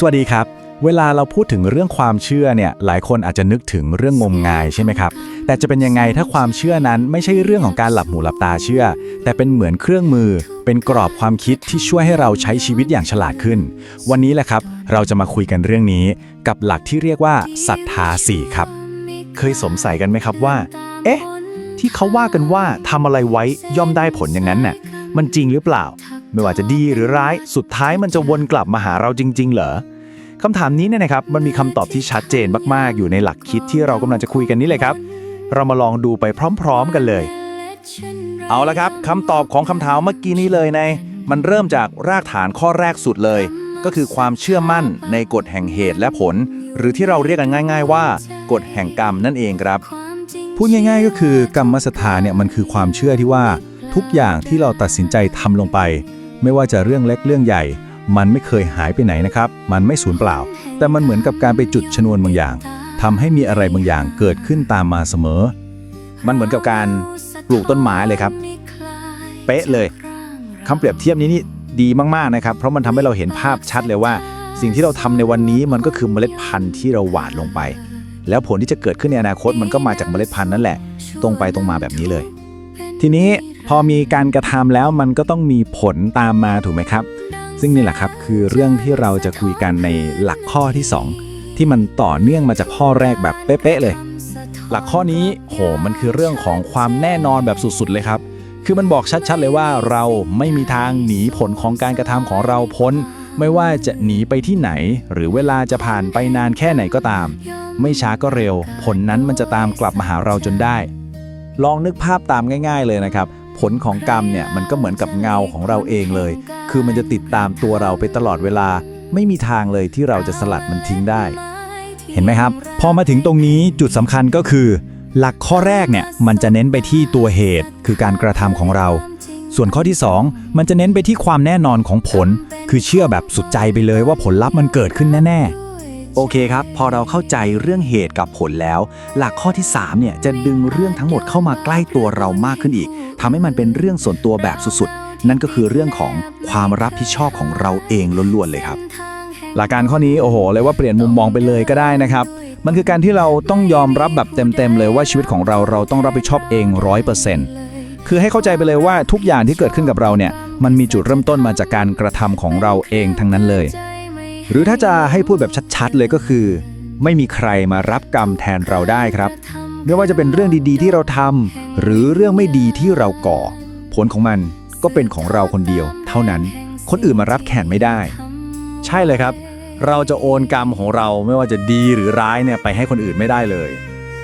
สวัสดีครับ เวลาเราพูดถึงเรื่องความเชื่อเนี่ยหลายคนอาจจะนึกถึงเรื่องงมงายใช่ไหมครับ แต่จะเป็นยังไงถ้าความเชื่อนั้นไม่ใช่เรื่องของการหลับหูหลับตาเชื่อ แต่เป็นเหมือนเครื่องมือ เป็นกรอบความคิดที่ช่วยให้เราใช้ชีวิตอย่างฉลาดขึ้น วันนี้แหละครับ เราจะมาคุยกันเรื่องนี้ กับหลักที่เรียกว่าศรัทธาสี่ครับ เคยสงสัยกันไหมครับว่า เอ๊ะ ที่เขาว่ากันว่าทำอะไรไว้ย่อมได้ผลอย่างนั้นน่ะมันจริงหรือเปล่า ไม่ว่าจะดีหรือร้ายสุดท้ายมันจะวนกลับมาหาเราจริง ๆ เหรอคำถามนี้เนี่ยนะครับมันมีคำตอบที่ชัดเจนมาก ๆ อยู่ในหลักคิดที่เรากำลังจะคุยกันนี้เลยครับ เรามาลองดูไปพร้อม ๆ กันเลย เอาละครับคำตอบของคำถามเมื่อกี้นี้เลยใน มันเริ่มจากรากฐานข้อแรกสุดเลย ก็คือความเชื่อมั่นในกฎแห่งเหตุและผล หรือที่เราเรียกกันง่าย ๆ ว่ากฎแห่งกรรมนั่นเองครับพูดง่าย ๆ ก็คือกรรมสถานเนี่ยมันคือความเชื่อที่ว่าทุกอย่างที่เราตัดสินใจทำลงไป ไม่ว่าจะเรื่องเล็กเรื่องใหญ่ มันไม่เคยหายไปไหนนะครับ มันไม่สูญเปล่า แต่มันเหมือนกับการไปจุดชนวนบางอย่างทำให้มีอะไรบางอย่างเกิดขึ้นตามมาเสมอ มันเหมือนกับการปลูกต้นไม้เลยครับ เป๊ะเลยคำเปรียบเทียบนี้นี่ดีมากๆนะครับ เพราะมันทำให้เราเห็นภาพชัดเลยว่า สิ่งที่เราทำในวันนี้มันก็คือเมล็ดพันธุ์ที่เราหว่านลงไป แล้วผลที่จะเกิดขึ้นในอนาคตมันก็มาจากเมล็ดพันธุ์นั่นแหละ ตรงไปตรงมาแบบนี้เลย ทีนี้ พอมีการกระทำแล้วมันก็ต้องมีผลตามมาถูกไหมครับ ซึ่งนี่แหละครับคือเรื่องที่เราจะคุยกันในหลักข้อที่ 2 ที่มันต่อเนื่องมาจากข้อแรกแบบเป๊ะๆเลย หลักข้อนี้โหมันคือเรื่องของความแน่นอนแบบสุดๆเลยครับคือมันบอกชัดๆเลยว่าเราไม่มีทางหนีผลของการกระทำของเราพ้น ไม่ว่าจะหนีไปที่ไหน หรือเวลาจะผ่านไปนานแค่ไหนก็ตาม ไม่ช้าก็เร็ว ผลนั้นมันจะตามกลับมาหาเราจนได้ ลองนึกภาพตามง่าย ๆเลยนะครับ ผลของกรรมเนี่ยมันก็เหมือนกับเงาของเราเองเลย คือมันจะติดตามตัวเราไปตลอดเวลา ไม่มีทางเลยที่เราจะสลัดมันทิ้งได้ เห็นไหมครับ พอมาถึงตรงนี้จุดสำคัญก็คือ หลักข้อแรกเนี่ยมันจะเน้นไปที่ตัวเหตุ คือการกระทำของเรา ส่วนข้อที่ 2 มันจะเน้นไปที่ความแน่นอนของผล คือเชื่อแบบสุดใจไปเลยว่าผลลัพธ์มันเกิดขึ้นแน่ๆ โอเคครับ พอเราเข้าใจเรื่องเหตุกับผลแล้ว หลักข้อที่3เนี่ยจะดึงเรื่องทั้งหมดเข้ามาใกล้ตัวเรามากขึ้นอีกทำให้มันเป็นเรื่องส่วนตัวแบบสุดๆ นั่นก็คือเรื่องของความรับผิดชอบของเราเองล้วนๆเลยครับ หลักการข้อนี้โอ้โหเลยว่าเปลี่ยนมุมมองไปเลยก็ได้นะครับ มันคือการที่เราต้องยอมรับแบบเต็มๆเลยว่าชีวิตของเราเราต้องรับผิดชอบเองร้อยเปอร์เซ็นต์คือให้เข้าใจไปเลยว่าทุกอย่างที่เกิดขึ้นกับเราเนี่ยมันมีจุดเริ่มต้นมาจากการกระทำของเราเองทั้งนั้นเลย หรือถ้าจะให้พูดแบบชัดๆ เลยก็คือ ไม่มีใครมารับกรรมแทนเราได้ครับ ไม่ว่าจะเป็นเรื่องดีๆ ที่เราทำหรือเรื่องไม่ดีที่เราก่อ ผลของมันก็เป็นของเราคนเดียว เท่านั้นคนอื่นมารับแขนไม่ได้ ใช่เลยครับ เราจะโอนกรรมของเราไม่ว่าจะดีหรือร้ายเนี่ยไปให้คนอื่นไม่ได้เลย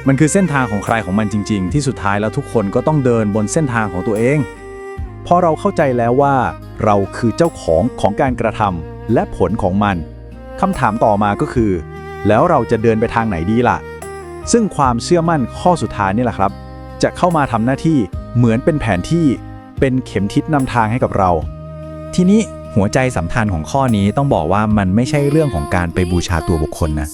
มันคือเส้นทางของใครของมันจริง ๆ ที่สุดท้ายแล้วทุกคนก็ต้องเดินบนเส้นทางของตัวเองพอเราเข้าใจแล้วว่า เราคือเจ้าของของการกระทำและผลของมัน คำถามต่อมาก็คือ แล้วเราจะเดินไปทางไหนดีล่ะ ซึ่งความเชื่อมั่นข้อสุดท้ายนี่แหละครับ จะเข้ามาทำหน้าที่เหมือนเป็นแผนที่เป็นเข็มทิศนำทางให้กับเรา ทีนี้หัวใจสำคัญของข้อนี้ต้องบอกว่ามันไม่ใช่เรื่องของการไปบูชาตัวบุคคลนะ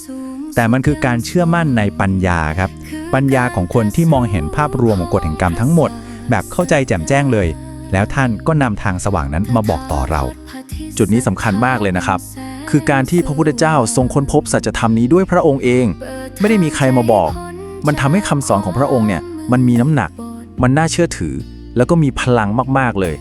แต่มันคือการเชื่อมั่นในปัญญาครับ ปัญญาของคนที่มองเห็นภาพรวมของกฎแห่งกรรมทั้งหมด แบบเข้าใจแจ่มแจ้งเลย แล้วท่านก็นำทางสว่างนั้นมาบอกต่อเรา จุดนี้สำคัญมากเลยนะครับ คือการที่พระพุทธเจ้าทรงค้นพบสัจธรรมนี้ด้วยพระองค์เอง ไม่ได้มีใครมาบอก มันทำให้คำสอนของพระองค์เนี่ยมันมีน้ำหนัก มันน่าเชื่อถือ แล้วก็มีพลังมากๆเลย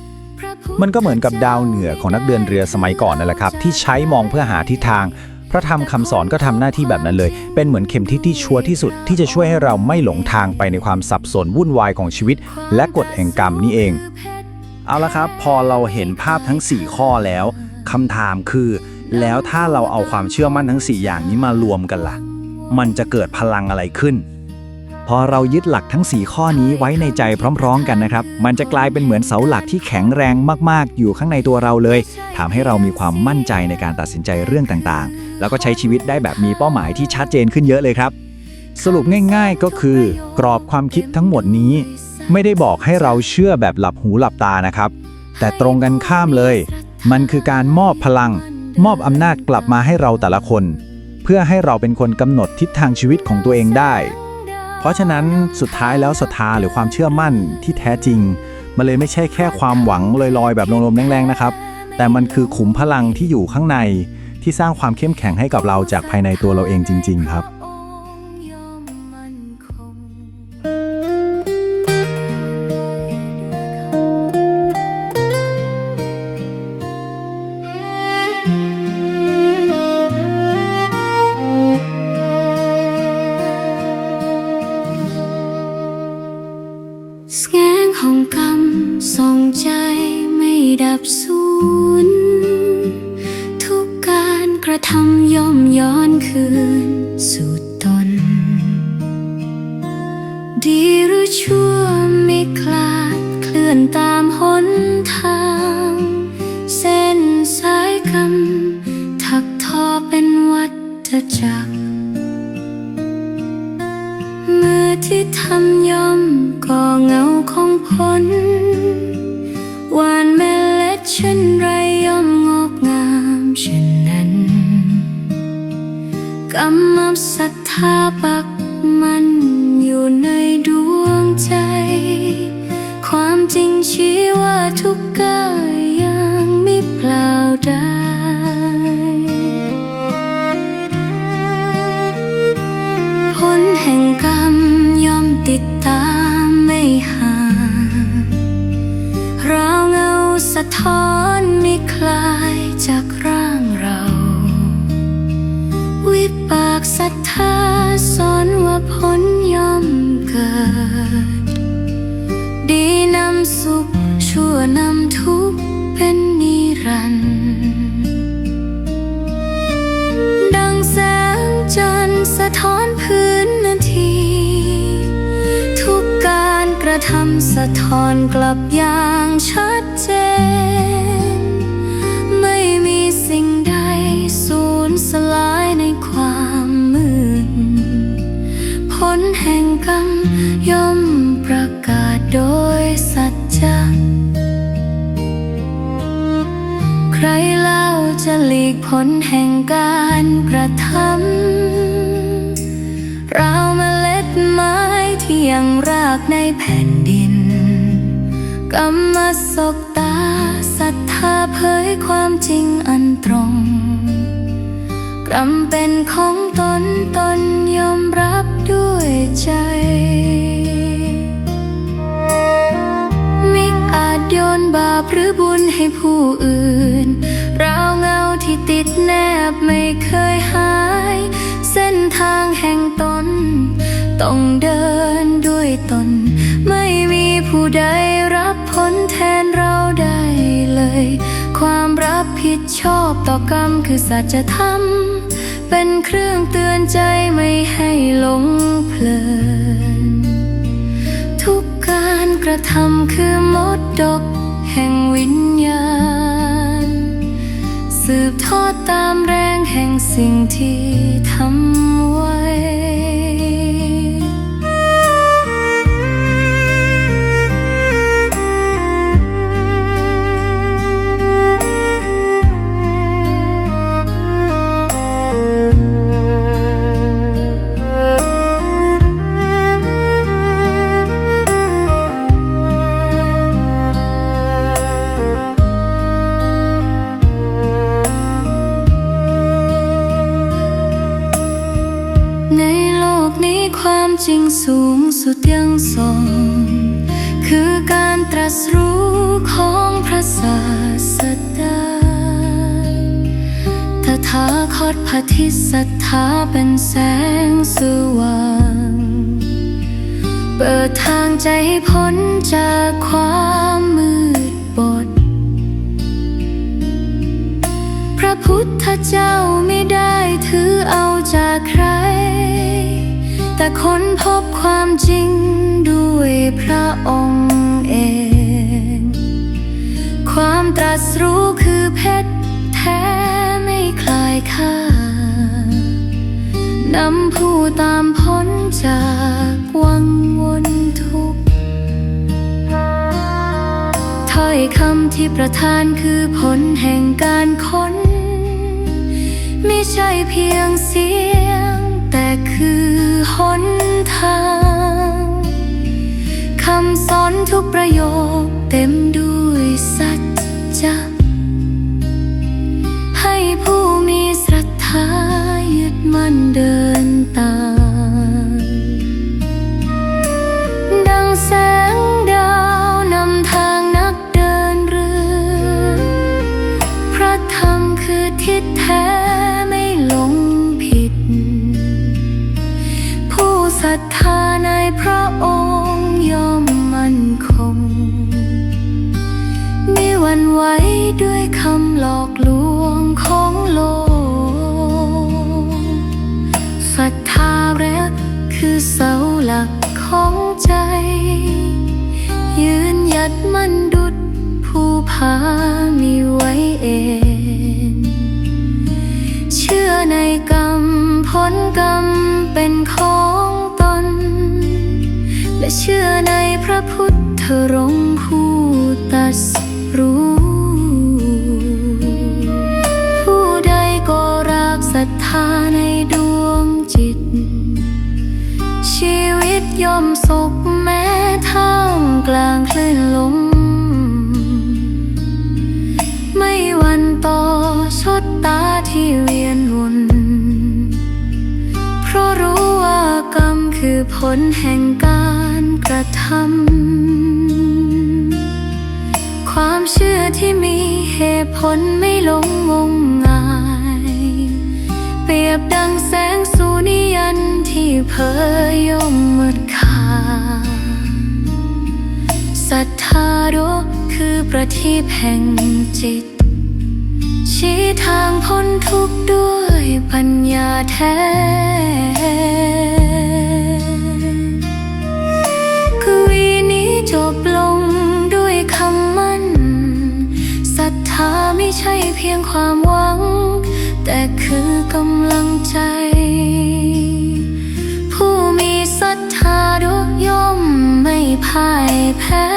มันก็เหมือนกับดาวเหนือของนักเดินเรือสมัยก่อนนั่นแหละครับ ที่ใช้มองเพื่อหาทิศทาง พระธรรมคำสอนก็ทำหน้าที่แบบนั้นเลย เป็นเหมือนเข็มทิศที่ชัวร์ที่สุดที่จะช่วยให้เราไม่หลงทางไปในความสับสนวุ่นวายของชีวิต และกฎแห่งกรรมนี่เอง เอาละครับ พอเราเห็นภาพทั้ง 4 ข้อแล้วคำถามคือ แล้วถ้าเราเอาความเชื่อมั่นทั้ง 4 อย่างนี้มารวมกันล่ะ มันจะเกิดพลังอะไรขึ้น พอเรายึดหลักทั้ง 4 ข้อนี้ไว้ในใจพร้อม ๆ กันนะครับ มันจะกลายเป็นเหมือนเสาหลักที่แข็งแรงมากๆ อยู่ข้างในตัวเราเลยทำให้เรามีความมั่นใจในการตัดสินใจเรื่องต่างๆ แล้วก็ใช้ชีวิตได้แบบมีเป้าหมายที่ชัดเจนขึ้นเยอะเลยครับ สรุปง่าย ๆ ก็คือ กรอบความคิดทั้งหมดนี้ ไม่ได้บอกให้เราเชื่อแบบหลับหูหลับตานะครับ แต่ตรงกันข้ามเลย มันคือการมอบพลัง มอบอำนาจกลับมาให้เราแต่ละคน เพื่อให้เราเป็นคนกำหนดทิศทางชีวิตของตัวเองได้ เพราะฉะนั้นสุดท้ายแล้วศรัทธาหรือความเชื่อมั่นที่แท้จริง มันเลยไม่ใช่แค่ความหวังลอยๆ แบบลมๆแรงๆนะครับ แต่มันคือขุมพลังที่อยู่ข้างในที่สร้างความเข้มแข็งให้กับเราจากภายในตัวเราเองจริง ๆ ครับ ของกรรมส่งใจไม่ดับสูญทุกการกระทำย่อมย้อนคืนสู่ตน ดีหรือชั่วไม่คลาดเคลื่อนตามหนทาง เส้นสายกรรมถักทอเป็นวัฏจักร ที่ทำย่อมก่อเงาของผลหวานเมล็ดเช่นไรย่อมงอกงามเช่นนั้นกรรมศรัทธาปักมันอยู่ในดวงใจ ความจริงชี้ว่าทุกกายยังไม่เปล่าได้ อนกลับอย่างชัดเจน ไม่มีสิ่งใดสูญสลายในความมืดผลแห่งกรรมย่อมประกาศโดยสัจจะใครเล่าจะหลีกผลแห่งกา รรมศกตาศรัทธาเผยความจริงอันตรงกรรมเป็นของตนตนยอมรับด้วยใจมิอาจโยนบาปหรือบุญให้ผู้อื่นราวเงาที่ติดแนบไม่เคยหาย เส้นทางแห่งตน ต้องเดินด้วยตน ไม่มีผู้ใด ย ความรับผิดชอบต่อกรรมคือสัจธรรม เป็นเครื่องเตือนใจไม่ให้หลงเพลิน ทุกการกระทำคือมดดกแห่งวิญญาณ สืบทอดตามแรงแห่งสิ่งที่ทำ ถาคตพระทิศัทธาเป็นแสงสว่าง เปิดทางใจพ้นจากความมืดบด พระพุทธเจ้าไม่ได้ถือเอาจากใคร แต่ค้นพบความจริงด้วยพระองค์ ค่านำผู้ตามพ้นจากวังวนทุกถ้อยคำที่ประทานคือผลแห่งการค้น ไม่ใช่เพียงเสีย ท้ไม่หลงผิด ผู้ศรัทธาในพระองค์ย่อมมั่นคงไม่หวั่นไหวด้วยคำหลอกลวงของโลกศรัทธาแรกคือเสาหลักของใจ ยืนหยัดมั่นดุดผู้พามีไว้เอง ลกรรมเป็นของตน และเชื่อในพระพุทธรงค์ผู้ตรัสรู้ ผู้ใดก็รักศรัทธาในดวงจิต ชีวิตย่อมสุขแม้ท่ามกลางคลื่นลม ผลแห่งการกระทำ ความเชื่อที่มีเหตุผลไม่หลงงมงาย เปรียบดังแสงสุนิยันที่เพยยมมืดคาศรัทธารู้คือประทีปแห่งจิต ชี้ทางพ้นทุกข์ด้วยปัญญาแท้ พียงความหวัง แต่คือกำลังใจ ผู้มีศรัทธาดุย่อมไม่พ่ายแพ้